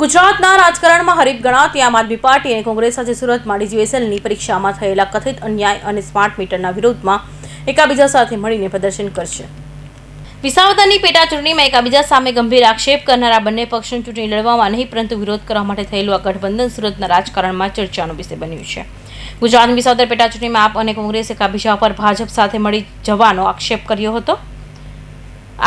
ગુજરાતના રાજકારણમાં હરીફ ગણાતી આમ આદમી પાર્ટી અને કોંગ્રેસ આજે સુરતમાં ડીજીએસએલની પરીક્ષામાં થયેલા કથિત અન્યાય અને સ્માર્ટ મીટરના વિરોધમાં એકાબીજા સાથે મળીને પ્રદર્શન કરશે. વિસાવદરની પેટા ચૂંટણીમાં એકાબીજા સામે ગંભીર આક્ષેપ કરનારા બંને પક્ષોની ચૂંટણી લડવામાં નહીં, પરંતુ વિરોધ કરવા માટે થયેલું આ ગઠબંધન સુરતના રાજકારણમાં ચર્ચાનો વિષય બન્યું છે. ગુજરાત વિસાવદર પેટા ચૂંટણીમાં આપ અને કોંગ્રેસ એકાબીજા પર ભાજપ સાથે મળી જવાનો આક્ષેપ કર્યો હતો.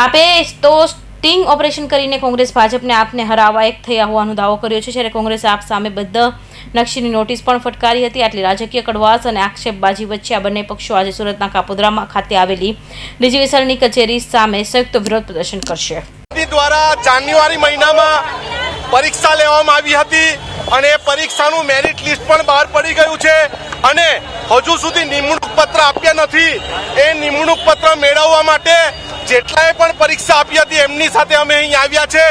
આપે તો સ્ટિંગ ઓપરેશન કરીને કોંગ્રેસ ભાજપને આપને હરાવવા એક થયા હોવાનો દાવો કર્યો છે. જ્યારે કોંગ્રેસે આપ સામે બધા નકશીની નોટિસ પણ ફટકારી હતી. આટલી રાજકીય કડવાશ અને આક્ષેપબાજી વચ્ચે આ બંને પક્ષો આજે સુરતના કાપોદ્રામાં ખાતે આવેલી ડીજીવીસલની કચેરી સામે સંયુક્ત વિરોધ પ્રદર્શન કરશે. દ્વારા જાન્યુઆરી મહિનામાં પરીક્ષા લેવામાં આવી હતી અને એ પરીક્ષાનું મેરિટ લિસ્ટ પણ બહાર પડી ગયું છે અને હજુ સુધી નિમણૂક પત્ર આપ્યા નથી. એ નિમણૂક પત્ર મેળવવા માટે જેટલાએ પણ પરીક્ષા આપી હતી, એમની સાથે અમે અહીં આવ્યા છે.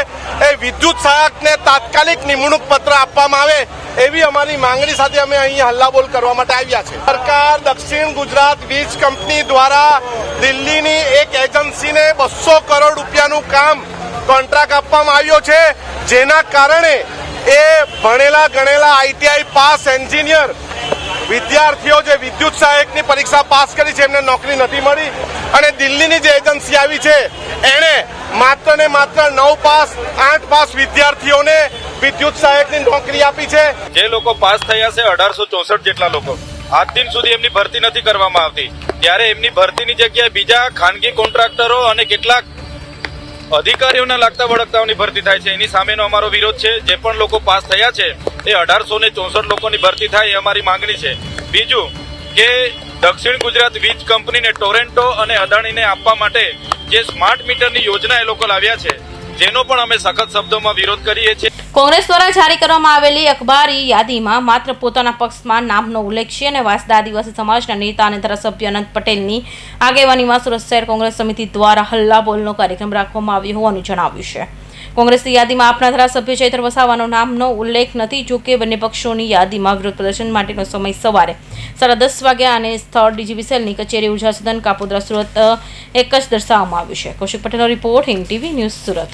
એ વિદ્યુત સહાયકને તાત્કાલિક નિમણૂક પત્ર આપવામાં આવે એવી અમારી માંગણી સાથે અમે અહીં હલ્લાબોલ કરવા માટે આવ્યા છે. સરકાર દક્ષિણ ગુજરાત વીજ કંપની દ્વારા દિલ્હીની એક એજન્સીને બસો કરોડ રૂપિયાનું કામ કોન્ટ્રાક્ટ આપવામાં આવ્યો છે, જેના કારણે એ ભણેલા ગણેલા આઈટીઆઈ પાસ એન્જિનિયર વિદ્યાર્થીઓ જે વિદ્યુત સહાયકની પરીક્ષા પાસ કરી છે, એમને નોકરી નથી મળી અને દિલ્હીની જે એજન્સી આવી છે, એણે માત્ર ને માત્ર નવ પાસ, આઠ પાસ વિદ્યાર્થીઓને વિદ્યુત સહાયકની નોકરી આપી છે. જે લોકો પાસ થયા છે, અઢારસો ચોસઠ જેટલા લોકો. આજ દિન સુધી એમની ભરતી નથી કરવામાં આવતી. ત્યારે એમની ભરતીની જગ્યાએ બીજા ખાનગી કોન્ટ્રાક્ટરો અને કેટલાક અધિકારીઓને લાગતા વળગતાઓની ભરતી થાય છે. એની સામેનો અમારો વિરોધ છે. જે પણ લોકો પાસ થયા છે, એ અઢારસો ને ચોસઠ લોકોની ભરતી થાય એ અમારી માંગણી છે. બીજું કે દક્ષિણ ગુજરાત વીજ કંપનીને ટોરેન્ટો અને અદાણીને આપવા માટે જે સ્માર્ટ મીટરની યોજના એ લોકો લાવ્યા છે. જેનો પણ અમે સખત શબ્દોમાં વિરોધ કરીએ છીએ. કોંગ્રેસ દ્વારા જારી કરવામાં આવેલી અખબારી યાદીમાં માત્ર પોતાના પક્ષમાં નામનો ઉલ્લેખ છે અને વાસદા આદિવાસી સમાજના નેતા અને ધારાસભ્ય અનંત પટેલની આગેવાનીમાં સુરત શહેર કોંગ્રેસ સમિતિ દ્વારા હલ્લાબોલનો કાર્યક્રમ રાખવામાં આવ્યો હોવાનું જણાવ્યું છે. કોંગ્રેસની યાદીમાં આપના ધારાસભ્ય ચૈત્ર વસાવાનો નામનો ઉલ્લેખ નથી, જો કે બંને પક્ષોની યાદીમાં વિરોધ પ્રદર્શન માટેનો સમય સવારે સાડા દસ વાગ્યા અને સ્થળ ડીજીવીસેલની કચેરી ઊર્જા સદન કાપોદ્રા સુરત એક જ દર્શાવવામાં આવ્યું છે. કૌશિક પટેલનો report Hind TV news Surat.